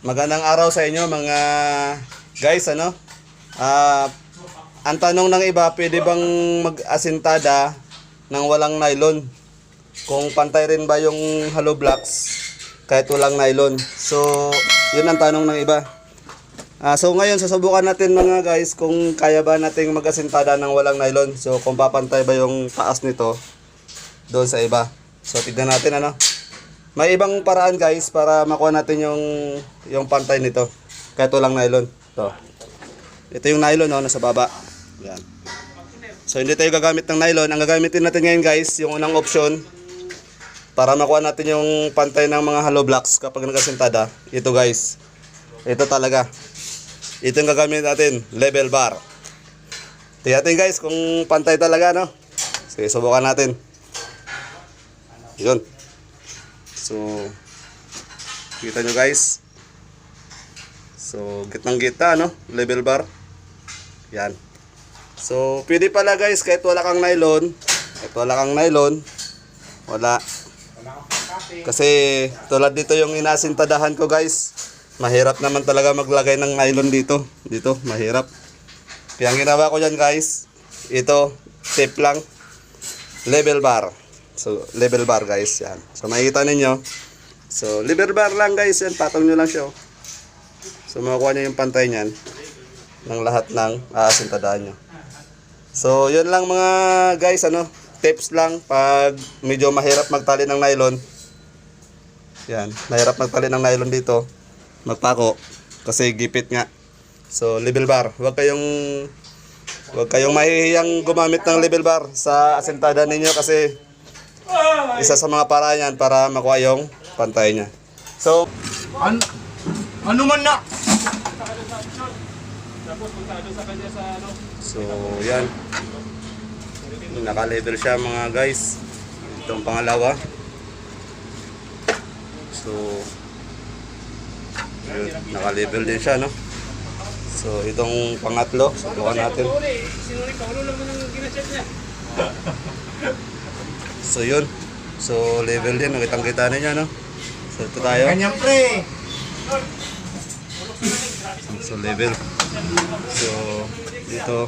Magandang araw sa inyo mga guys ano. Ah, ang tanong ng iba, pwede bang mag-asintada ng walang nylon? Kung pantay rin ba yung hollow blocks kahit walang nylon? So, yun ang tanong ng iba. Ah, so ngayon susubukan natin mga guys kung kaya ba nating mag-asintada ng walang nylon. So kung papantay ba yung taas nito doon sa iba. So tignan natin ano. May ibang paraan guys para makuha natin yung yung pantay nito. Kahit walang nylon. To. Ito yung nylon no, nasa baba. Yan. So hindi tayo gagamit ng nylon. Ang gagamitin natin ngayon guys, yung unang option para makuha natin yung pantay ng mga hollow blocks kapag nagasintada. Ito guys. Ito talaga. Ito yung gagamitin natin, level bar. Tingnan guys kung pantay talaga no. Sige, subukan natin. Yun. So, kita nyo guys. So, gitnang gita, no? Level bar. Yan. So, pwede pala guys, kahit wala kang nylon, kahit wala kang nylon, wala. Kasi, tulad dito yung inasintadahan ko guys, mahirap naman talaga maglagay ng nylon dito. Dito, mahirap. Kaya ang ginawa ko dyan guys, ito, tape lang, level bar. So, level bar guys, yan. So, makikita ninyo. So, level bar lang guys, yan. Patong nyo lang siya. oh. So, makukuha nyo yung pantay niyan ng lahat ng aasintadahan nyo. So, yun lang mga guys, ano, tips lang pag medyo mahirap magtali ng nylon. Yan, mahirap magtali ng nylon dito. Magpako kasi gipit nga. So, level bar. Huwag kayong Huwag kayong mahihiyang gumamit ng level bar sa asentada ninyo kasi isa sa mga paraan yan para makuha yung pantay niya. So, An ano man na? so yan. Naka-level siya mga guys. Itong pangalawa. So, yun, naka-level din siya, no? So, itong pangatlo, subukan natin. So, yun. So, level din. Nakitang kita ninyo, no? So, ito tayo. Ganyan pre. So, level. So, dito.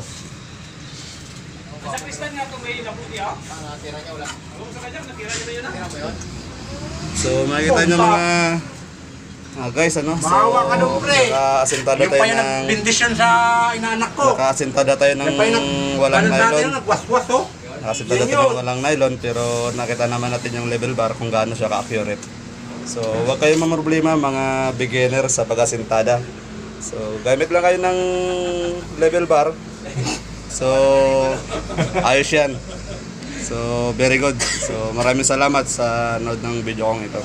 So, makikita nyo mga ah, guys, ano? So, Maawa ka dun, pre. Naka-asentada Yung tayo pa yung ng... nagbindisyon sa inaanak ko. Naka-asentada tayo ng Yung pa yung walang ano natin, nylon. nagwaswas oh. Nakasentada Yan tayo ng yun. walang nylon pero nakita naman natin yung level bar kung gaano siya ka-accurate. So, huwag kayong mamroblema mga beginner sa pag-asentada. So, gamit lang kayo ng level bar. So, ayos yan. So, very good. So, maraming salamat sa nod ng video kong ito.